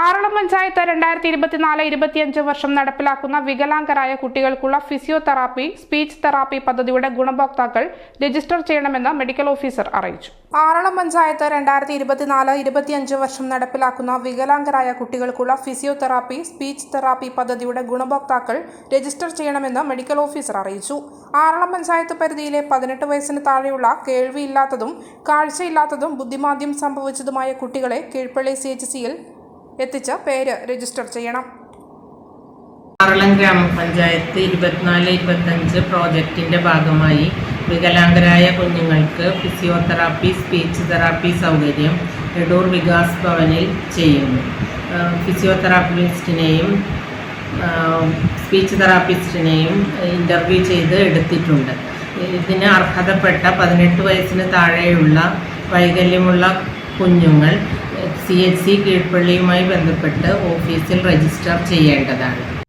ആറളം പഞ്ചായത്ത് രണ്ടായിരത്തി ഇരുപത്തിനാല് ഇരുപത്തിയഞ്ച് വർഷം നടപ്പിലാക്കുന്ന വികലാംഗരായ കുട്ടികൾക്കുള്ള ഫിസിയോതെറാപ്പി സ്പീച്ച് തെറാപ്പി പദ്ധതിയുടെ ഗുണഭോക്താക്കൾ രജിസ്റ്റർ ചെയ്യണമെന്ന് മെഡിക്കൽ ഓഫീസർ അറിയിച്ചു. ആറളം പഞ്ചായത്ത് രണ്ടായിരത്തി ഇരുപത്തിനാല് ഇരുപത്തിയഞ്ച് വർഷം നടപ്പിലാക്കുന്ന വികലാംഗരായ കുട്ടികൾക്കുള്ള ഫിസിയോതെറാപ്പി സ്പീച്ച് തെറാപ്പി പദ്ധതിയുടെ ഗുണഭോക്താക്കൾ രജിസ്റ്റർ ചെയ്യണമെന്ന് മെഡിക്കൽ ഓഫീസർ അറിയിച്ചു. ആറളം പഞ്ചായത്ത് പരിധിയിലെ പതിനെട്ട് വയസ്സിന് താഴെയുള്ള കേൾവിയില്ലാത്തതും കാഴ്ചയില്ലാത്തതും ബുദ്ധിമാന്ദ്യം സംഭവിച്ചതുമായ കുട്ടികളെ കീഴ്പള്ളി സി എച്ച് സിയിൽ എത്തിച്ച് പേര് രജിസ്റ്റർ ചെയ്യണം. ആറളം ഗ്രാമപഞ്ചായത്ത് ഇരുപത്തിനാല് ഇരുപത്തഞ്ച് പ്രോജക്റ്റിന്റെ ഭാഗമായി വികലാംഗരായ കുഞ്ഞുങ്ങൾക്ക് ഫിസിയോതെറാപ്പി സ്പീച്ച് തെറാപ്പി സൗകര്യം എടൂർ വികാസ് ഭവനിൽ ചെയ്യുന്നു. ഫിസിയോതെറാപ്പിസ്റ്റിനെയും സ്പീച്ച് തെറാപ്പിസ്റ്റിനെയും ഇന്റർവ്യൂ ചെയ്ത് എടുത്തിട്ടുണ്ട്. ഇതിന് അർഹതപ്പെട്ട പതിനെട്ട് വയസ്സിന് താഴെയുള്ള വൈകല്യമുള്ള കുഞ്ഞുങ്ങൾ സി എച്ച് സി കീഴ്പള്ളിയുമായി ബന്ധപ്പെട്ട് ഓഫീസിൽ രജിസ്റ്റർ ചെയ്യേണ്ടതാണ്.